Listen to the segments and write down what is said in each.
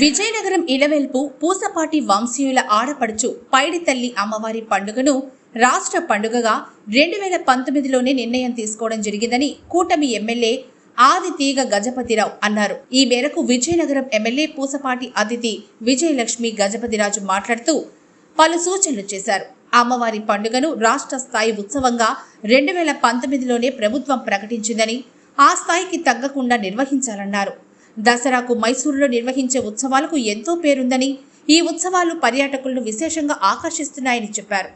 విజయనగరం ఇలవెల్పు పూసపాటి వంశీయుల ఆడపడుచు పైడి తల్లి అమ్మవారి పండుగను రాష్ట్ర పండుగగా రెండు వేల పంతొమ్మిదిలోనే నిర్ణయం తీసుకోవడం జరిగిందని కూటమి ఎమ్మెల్యే ఆది తీగ గజపతిరావు అన్నారు. ఈ మేరకు విజయనగరం ఎమ్మెల్యే పూసపాటి అతిథి విజయలక్ష్మి గజపతిరాజు మాట్లాడుతూ పలు సూచనలు చేశారు. అమ్మవారి పండుగను రాష్ట్ర స్థాయి ఉత్సవంగా రెండు వేల పంతొమ్మిదిలోనే ప్రభుత్వం ప్రకటించిందని ఆ స్థాయికి తగ్గకుండా నిర్వహించాలన్నారు. దసరాకు మైసూరులో నిర్వహించే ఉత్సవాలకు ఎంతో పేరుందని ఈ ఉత్సవాలు పర్యాటకులను విశేషంగా ఆకర్షిస్తున్నాయని చెప్పారు.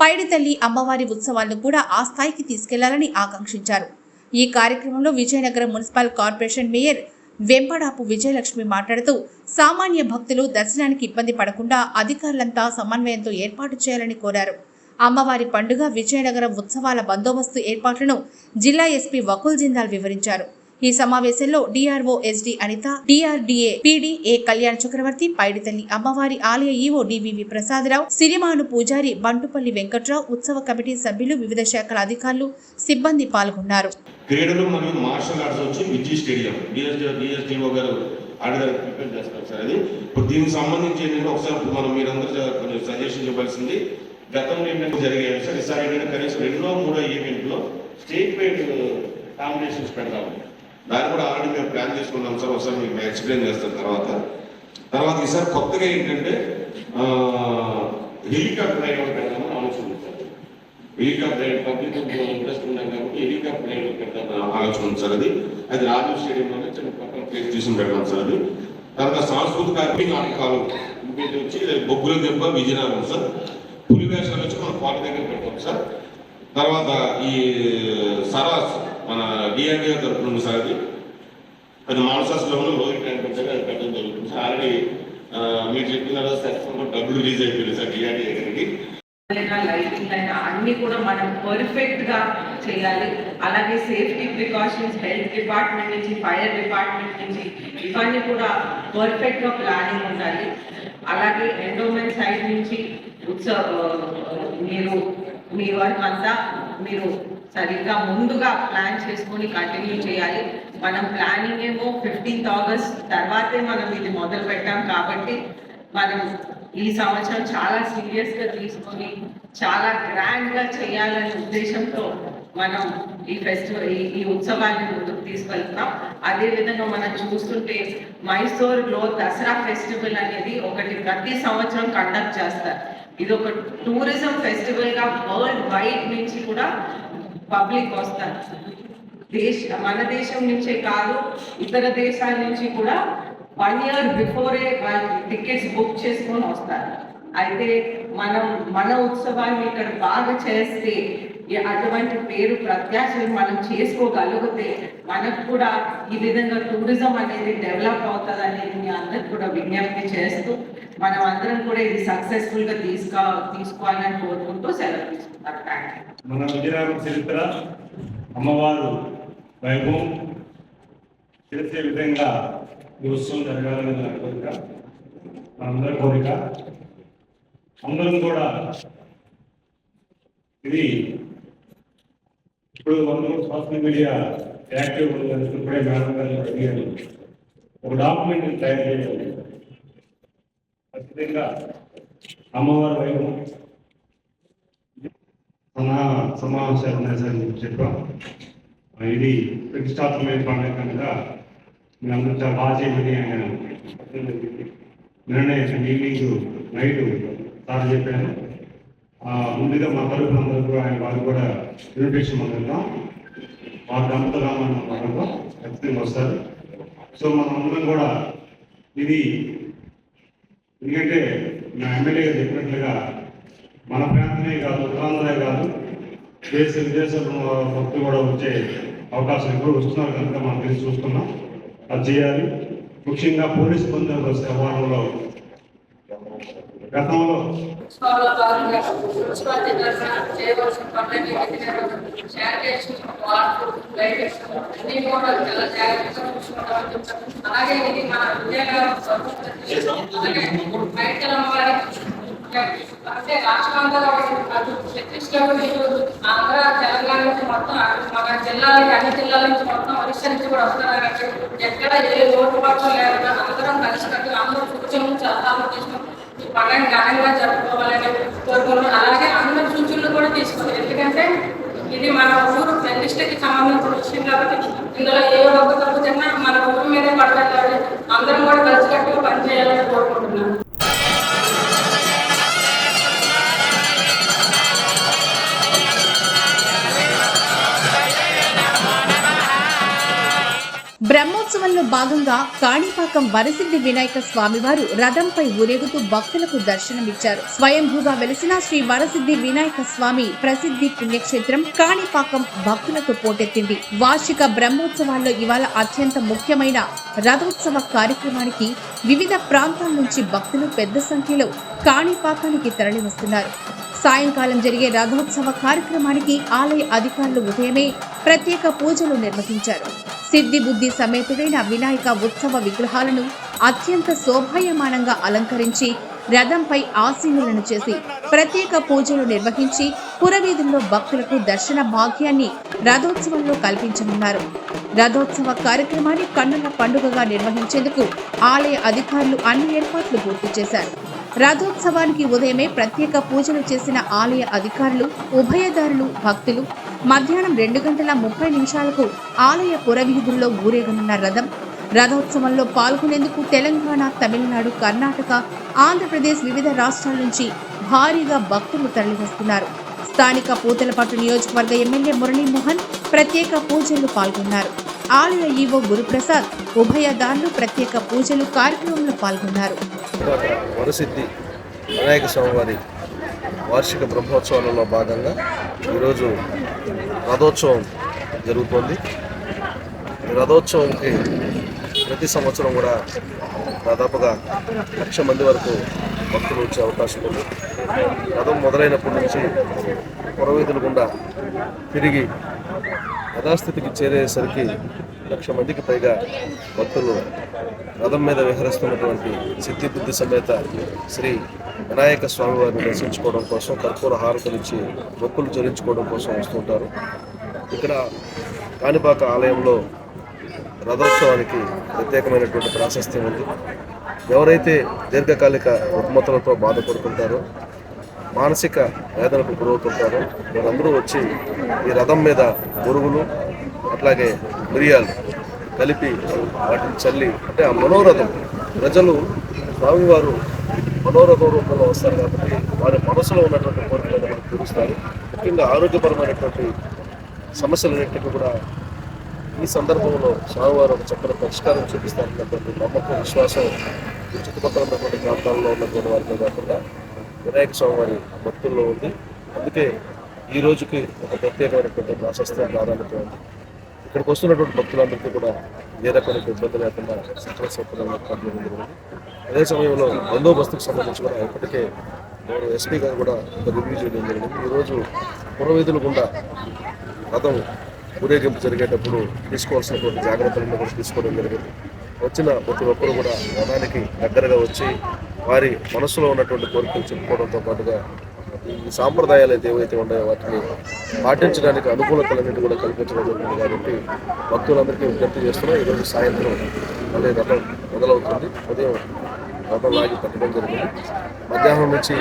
పైడితల్లి అమ్మవారి ఉత్సవాలను కూడా ఆ స్థాయికి తీసుకెళ్ళాలని ఆకాంక్షించారు. ఈ కార్యక్రమంలో Vizianagaram municipal corporation mayor Vempadapu Vijayalakshmi మాట్లాడుతూ సామాన్య భక్తులు దర్శనానికి ఇబ్బంది పడకుండా అధికారులంతా సమన్వయంతో ఏర్పాటు చేయాలని కోరారు. అమ్మవారి పండుగ విజయనగరం ఉత్సవాల బందోబస్తు ఏర్పాట్లను జిల్లా ఎస్పీ వకుల్ జిందాల్ వివరించారు. ఈ సమావేశంలో DRO SD Anitha DRDA PD Kalyan Chakravarthi Paidithalli అమ్మవారి ఆలయ ఈవో డివివి ప్రసాదరావు సిరిమాను పూజారి బంటుపల్లి వెంకట్రావు ఉత్సవ కమిటీ సభ్యులు వివిధ శాఖల అధికారులు సిబ్బంది పాల్గొన్నారు. క్రీడలు మరియు మార్షల్ ఆర్ట్స్ వచ్చి విజయ్ స్టేడియం. బిఎస్డి బిఎస్డిఓ గారు ఆడగారు ప్రిపేర్ చేస్తారు సార్ అది. ఇప్పుడు దీనికి సంబంధించి ఏంటంటే ఒకసారి మనం మీరందరూ కొంచెం సజెషన్ ఇవ్వాల్సింది గతంలో ఏంటంటే జరిగే సార్ ఈసారి ఏంటంటే కనీసం రెండో మూడో ఈవెంట్లో స్టేట్ వైడ్ కాంపిటీషన్స్ పెడతాము దాన్ని కూడా ఆల్రెడీ మేము ప్లాన్ చేసుకున్నాం సార్ ఒకసారి మీకు ఎక్స్ప్లెయిన్ చేస్తాం తర్వాత. తర్వాత ఈసారి కొత్తగా ఏంటంటే హెలికాప్టర్ రైడ్ ఒకటి హెలికాప్టర్ పబ్లిక్ ఇంట్రెస్ట్ ఉన్నాం కాబట్టి హెలికాప్టర్ రైడ్ పెడతామని ఆలోచన ఉంది సార్ అది. అది రాజు స్టేడియంలోనే చిన్న పక్కన ప్లేస్ తీసుకుని పెడతాం సార్ అది. తర్వాత సాంస్కృతిక అగ్ని నాటకాలు వచ్చి బొగ్గుల దెబ్బ విజయనగరం సార్. పులి వేషాలు వచ్చి మన కోట దగ్గర పెడతాం సార్. తర్వాత ఈ సరాస్ మన డిఆర్డిఓ తరఫున ఉంది సార్ అది. అది మానసాస్లోనూ రోజు ట్యాంక్ పెట్టారు అది పెట్టడం జరుగుతుంది సార్. ఆల్రెడీ మీరు చెప్పిన తర్వాత సక్సెస్ఫుల్ డబ్బులు రిలీజ్ అయిపోయింది సార్ డిఆర్డిఓ దగ్గరికి. లైటింగ్ అయినా అన్ని కూడా మనం పర్ఫెక్ట్గా చేయాలి. అలాగే సేఫ్టీ ప్రికాషన్స్ హెల్త్ డిపార్ట్మెంట్ నుంచి ఫైర్ డిపార్ట్మెంట్ నుంచి ఇవన్నీ కూడా పర్ఫెక్ట్గా ప్లానింగ్ ఉండాలి. అలాగే ఎండోమెంట్ సైడ్ నుంచి ఉత్సవ మీరు మీ వర్క్ అంతా మీరు సరిగ్గా ముందుగా ప్లాన్ చేసుకొని కంటిన్యూ చేయాలి. మనం ప్లానింగ్ ఏమో ఫిఫ్టీన్త్ ఆగస్ట్ తర్వాతే మనం ఇది మొదలు పెట్టాం కాబట్టి మనం ఈ సంవత్సరం చాలా సీరియస్గా తీసుకొని చాలా గ్రాండ్గా చేయాలనే ఉద్దేశంతో మనం ఈ ఫెస్టివల్ ఈ ఈ ఉత్సవాన్ని ముందుకు తీసుకెళ్తున్నాం. అదే విధంగా మనం చూస్తుంటే మైసూర్లో దసరా ఫెస్టివల్ అనేది ఒకటి ప్రతి సంవత్సరం కండక్ట్ చేస్తారు. ఇది ఒక టూరిజం ఫెస్టివల్గా వరల్డ్ వైడ్ నుంచి కూడా పబ్లిక్ వస్తారు. దేశ మన దేశం నుంచే కాదు ఇతర దేశాల నుంచి కూడా వన్ ఇయర్ బిఫోరే వాళ్ళు టికెట్స్ బుక్ చేసుకొని వస్తారు. అయితే మనం మన ఉత్సవాన్ని ఇక్కడ బాగా చేస్తే ఈ- అటువంటి పేరు ప్రత్యాశలు మనం చేసుకోగలిగితే మనకు కూడా ఈ విధంగా టూరిజం అనేది డెవలప్ అవుతుంది అనేది మీ అందరికి కూడా విజ్ఞప్తి చేస్తూ మనం అందరం కూడా ఇది సక్సెస్ఫుల్గా తీసుకో తీసుకోవాలని కోరుకుంటూ సెలవు తీసుకుంటారు. మన విజయనగరం చరిత్ర అమ్మవారు వైభవం తెలిసే విధంగా ఈ ఉత్సవం జరగాలని నా కోరిక మనందరి కోరిక అందరం కూడా. ఇది ఇప్పుడు మనం సోషల్ మీడియా యాక్టివ్ ఉందని ఇప్పుడే మేడం గారిని అడిగాను. ఒక డాక్యుమెంట్ తయారు చేయాలి. ఖచ్చితంగా అమ్మవారి వైపు మన సమావేశాలు ఉన్నాయని చెప్పాం. ఇది ప్రతిష్టాత్మకమైన పండుగ కనుక మీరు చాలా బాగా చేయమని ఆయన చెప్పడం ఈవినింగ్ నైట్ సార్ చెప్పాను ముందుగా మా తరఫున అందరూ కూడా ఆయన వాళ్ళు కూడా ఇన్విటేషన్ అందుతాం మా దంపతులు రామన్న వాళ్ళతో ఖచ్చితంగా వస్తారు. సో మనం అందరం కూడా ఇది ఎందుకంటే నా ఎమ్మెల్యే గారు చెప్పినట్లుగా మన ప్రాంతమే కాదు ఉత్తరాంధ్రే కాదు దేశ విదేశాల భక్తులు కూడా వచ్చే అవకాశం కూడా వస్తున్నారు కనుక మనం తెలిసి చూస్తున్నాం. అది చేయాలి. ముఖ్యంగా పోలీస్ బందోబస్తు వ్యవహారంలో గతంలో ఉత్సవాల్లో చాలా అలాగే ఇది మన అంటే ఛత్తీస్గఢ్ ఆంధ్ర తెలంగాణ మొత్తం మన జిల్లాలకి అన్ని జిల్లాల నుంచి మొత్తం ఒరిస్సా నుంచి కూడా వస్తున్నారు కాబట్టి ఎక్కడ ఏ లోటుపాట్లు లేకుండా అందరం కలిసికట్టు అందరూ కూర్చొని చాలా తీసుకుని ఈ పండుగ ఘనంగా జరుపుకోవాలని కోరుకున్నాం అలాగే అందరి సూచనలు కూడా తీసుకోవాలి ఎందుకంటే ఇది మన ఊరు ప్రతిష్టకి సంబంధించిన విషయం కాబట్టి ఇందులో ఏ ఒక్క తప్పు తిన్నా మన ఊరు మీదే పడతారు కాబట్టి అందరం కూడా బ్రహ్మోత్సవంలో భాగంగా కాణిపాకం వరసిద్ధి వినాయక స్వామివారు రథంపై ఊరేగుతూ భక్తులకు దర్శనమిచ్చారు. స్వయంభూగా వెలిసిన శ్రీ వరసిద్ధి వినాయక స్వామి ప్రసిద్ధి పుణ్యక్షేత్రం కాణిపాకం భక్తులకు పోటెత్తింది. వార్షిక బ్రహ్మోత్సవాల్లో ఇవాళ అత్యంత ముఖ్యమైన రథోత్సవ కార్యక్రమానికి వివిధ ప్రాంతాల నుంచి భక్తులు పెద్ద సంఖ్యలో కాణిపాకానికి తరలివస్తున్నారు. సాయంకాలం జరిగే రథోత్సవ కార్యక్రమానికి ఆలయ అధికారులు ఉదయమే ప్రత్యేక పూజలు నిర్వహించారు. సిద్ధి బుద్ధి సమేతుడైన వినాయక ఉత్సవ విగ్రహాలను అత్యంత శోభాయమానంగా అలంకరించి రథంపై ఆసీనులను చేసి ప్రత్యేక పూజలు నిర్వహించి పురవీధుల్లో భక్తులకు దర్శన భాగ్యాన్ని రథోత్సవంలో కల్పించనున్నారు. రథోత్సవ కార్యక్రమాన్ని కన్నుల పండుగగా నిర్వహించేందుకు ఆలయ అధికారులు అన్ని ఏర్పాట్లు పూర్తి చేశారు. రథోత్సవానికి ఉదయమే ప్రత్యేక పూజలు చేసిన ఆలయ అధికారులు ఉభయదారులు భక్తులు మధ్యాహ్నం రెండు గంటల ముప్పై నిమిషాలకు ఆలయ పురవీధుల్లో ఊరేగనున్న రథం. రథోత్సవంలో పాల్గొనేందుకు తెలంగాణ తమిళనాడు కర్ణాటక ఆంధ్రప్రదేశ్ వివిధ రాష్ట్రాల నుంచి భారీగా భక్తులు తరలివస్తున్నారు. స్థానిక పూతలపట్టు నియోజకవర్గ ఎమ్మెల్యే మురళీమోహన్ ప్రత్యేక పూజలు పాల్గొన్నారు. ఆలయ ఈవో గురుప్రసాద్ ఉభయదారులు ప్రత్యేక పూజలు కార్యక్రమంలో పాల్గొన్నారు. వరసిద్ధి వినాయక స్వామివారి వార్షిక బ్రహ్మోత్సవాలలో భాగంగా ఈరోజు రథోత్సవం జరుగుతోంది. రథోత్సవంకి ప్రతి సంవత్సరం కూడా దాదాపుగా లక్ష మంది వరకు భక్తులు వచ్చే అవకాశం ఉంది. రథం మొదలైనప్పటి నుంచి పురవీధులు గుండా తిరిగి యథాస్థితికి చేరేసరికి లక్ష మందికి పైగా భక్తులు రథం మీద విహరిస్తున్నటువంటి సిద్ధిబుద్ధి సమేత శ్రీ వినాయక స్వామి వారిని దర్శించుకోవడం కోసం కర్పూర హారతులిచ్చి మొక్కులు చెల్లించుకోవడం కోసం వస్తుంటారు ఇక్కడ కాణిపాక ఆలయంలో రథోత్సవానికి ప్రత్యేకమైనటువంటి ప్రాశస్త్యం ఉంది. ఎవరైతే దీర్ఘకాలిక రుగ్మతలతో బాధపడుతుంటారో మానసిక వేదనకు గురవుతుంటారో వారందరూ వచ్చి ఈ రథం మీద గురువులు అట్లాగే మిరియాలు కలిపి వాటిని చల్లి అంటే ఆ మనోరథం ప్రజలు స్వామివారు మనోరథ రూపంలో వస్తారు కాబట్టి వారి మనసులో ఉన్నటువంటి కోరికలను మనకు తీరుస్తారు ముఖ్యంగా ఆరోగ్యపరమైనటువంటి సమస్యలన్నింటినీ కూడా ఈ సందర్భంలో స్వామివారు ఒక చక్కని పరిష్కారం చూపిస్తారన్నటువంటి నమ్మకం విశ్వాసం చుట్టుపక్కల ఉన్నటువంటి ప్రాంతాల్లో ఉన్నటువంటి వారితో కాకుండా వినాయక స్వామివారి భక్తుల్లో ఉంది. అందుకే ఈ రోజుకి ఒక ప్రత్యేకమైనటువంటి ప్రాశస్త్యం ప్రాధాన్యత ఉంది. ఇక్కడికి వస్తున్నటువంటి భక్తులందరికీ కూడా ఏ రకమైన ఇబ్బంది లేకుండా సకల సౌకర్యాలు అదే సమయంలో బందోబస్తుకు సంబంధించి కూడా ఇప్పటికే గౌరవ ఎస్పీ గారు కూడా ఒక రివ్యూ చేయడం జరిగింది. ఈరోజు పురవీధుల గుండా రథం ఊరేగింపు జరిగేటప్పుడు తీసుకోవాల్సినటువంటి జాగ్రత్తలను కూడా తీసుకోవడం జరిగింది. వచ్చిన ప్రతి ఒక్కరు కూడా రథానికి దగ్గరగా వచ్చి వారి మనసులో ఉన్నటువంటి కోరికలు చెప్పుకోవడంతో పాటుగా ఈ సాంప్రదాయాలు అయితే ఏవైతే ఉన్నాయో వాటిని పాటించడానికి అనుకూలతలన్నింటి కూడా కల్పించడం జరిగింది కాబట్టి భక్తులందరికీ విజ్ఞప్తి చేస్తున్నా. ఈరోజు సాయంత్రం మళ్ళీ రథం మొదలవుతుంది. ఉదయం రథం పట్టడం జరిగింది. మధ్యాహ్నం నుంచి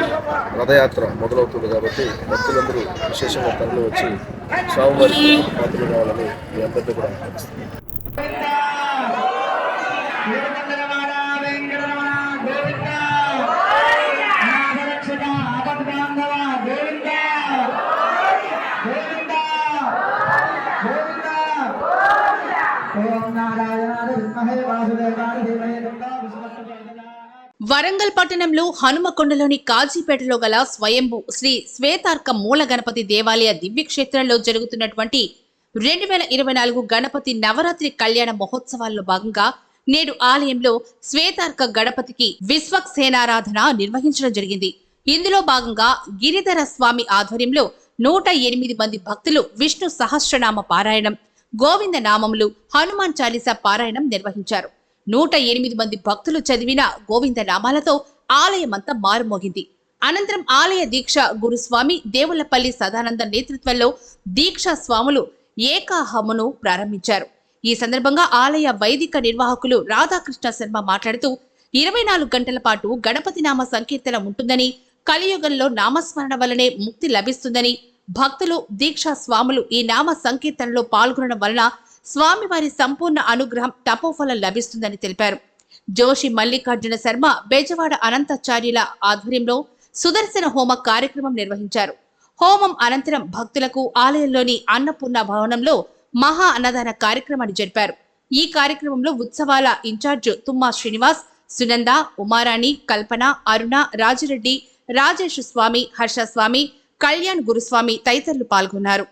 రథయాత్ర మొదలవుతుంది కాబట్టి భక్తులందరూ విశేషంగా తరలి వచ్చి స్వామివారికి పాత్రలు కావాలని మీ అందరినీ కూడా వరంగల్ పట్టణంలో హనుమకొండలోని కాజీపేటలో గల స్వయంభు శ్రీ శ్వేతార్క మూల గణపతి దేవాలయ దివ్యక్షేత్రంలో జరుగుతున్నటువంటి రెండు వేల ఇరవై నాలుగు గణపతి నవరాత్రి కళ్యాణ మహోత్సవాల్లో భాగంగా నేడు ఆలయంలో శ్వేతార్క గణపతికి విశ్వక్సేనారాధన నిర్వహించడం జరిగింది. ఇందులో భాగంగా గిరిధర స్వామి ఆధ్వర్యంలో నూట ఎనిమిది మంది భక్తులు విష్ణు సహస్రనామ పారాయణం గోవింద నామములు హనుమాన్ చాలీసా పారాయణం నిర్వహించారు. నూట ఎనిమిది మంది భక్తులు చదివిన గోవింద నామాలతో ఆలయమంతా మారుమోగింది. అనంతరం ఆలయ దీక్ష గురుస్వామి దేవులపల్లి సదానంద నేతృత్వంలో దీక్షా స్వాములు ఏకాహమును ప్రారంభించారు. ఈ సందర్భంగా ఆలయ వైదిక నిర్వాహకులు రాధాకృష్ణ శర్మ మాట్లాడుతూ ఇరవై నాలుగు గంటల పాటు గణపతి నామ సంకీర్తన ఉంటుందని కలియుగంలో నామస్మరణ వలనే ముక్తి లభిస్తుందని భక్తులు దీక్షా స్వాములు ఈ నామ సంకీర్తనలో పాల్గొనడం వలన స్వామివారి సంపూర్ణ అనుగ్రహం తపోఫలం లభిస్తుందని తెలిపారు. జోషి మల్లికార్జున శర్మ బెజవాడ అనంతాచార్యుల ఆధ్వర్యంలో సుదర్శన హోమ కార్యక్రమం నిర్వహించారు. హోమం అనంతరం భక్తులకు ఆలయంలోని అన్నపూర్ణ భవనంలో మహా అన్నదాన కార్యక్రమాన్ని జరిపారు. ఈ కార్యక్రమంలో ఉత్సవాల ఇన్ఛార్జ్ తుమ్మా శ్రీనివాస్ సునంద ఉమారాణి కల్పన అరుణ రాజిరెడ్డి రాజేష్ స్వామి హర్ష స్వామి కళ్యాణ్ గురుస్వామి తదితరులు పాల్గొన్నారు.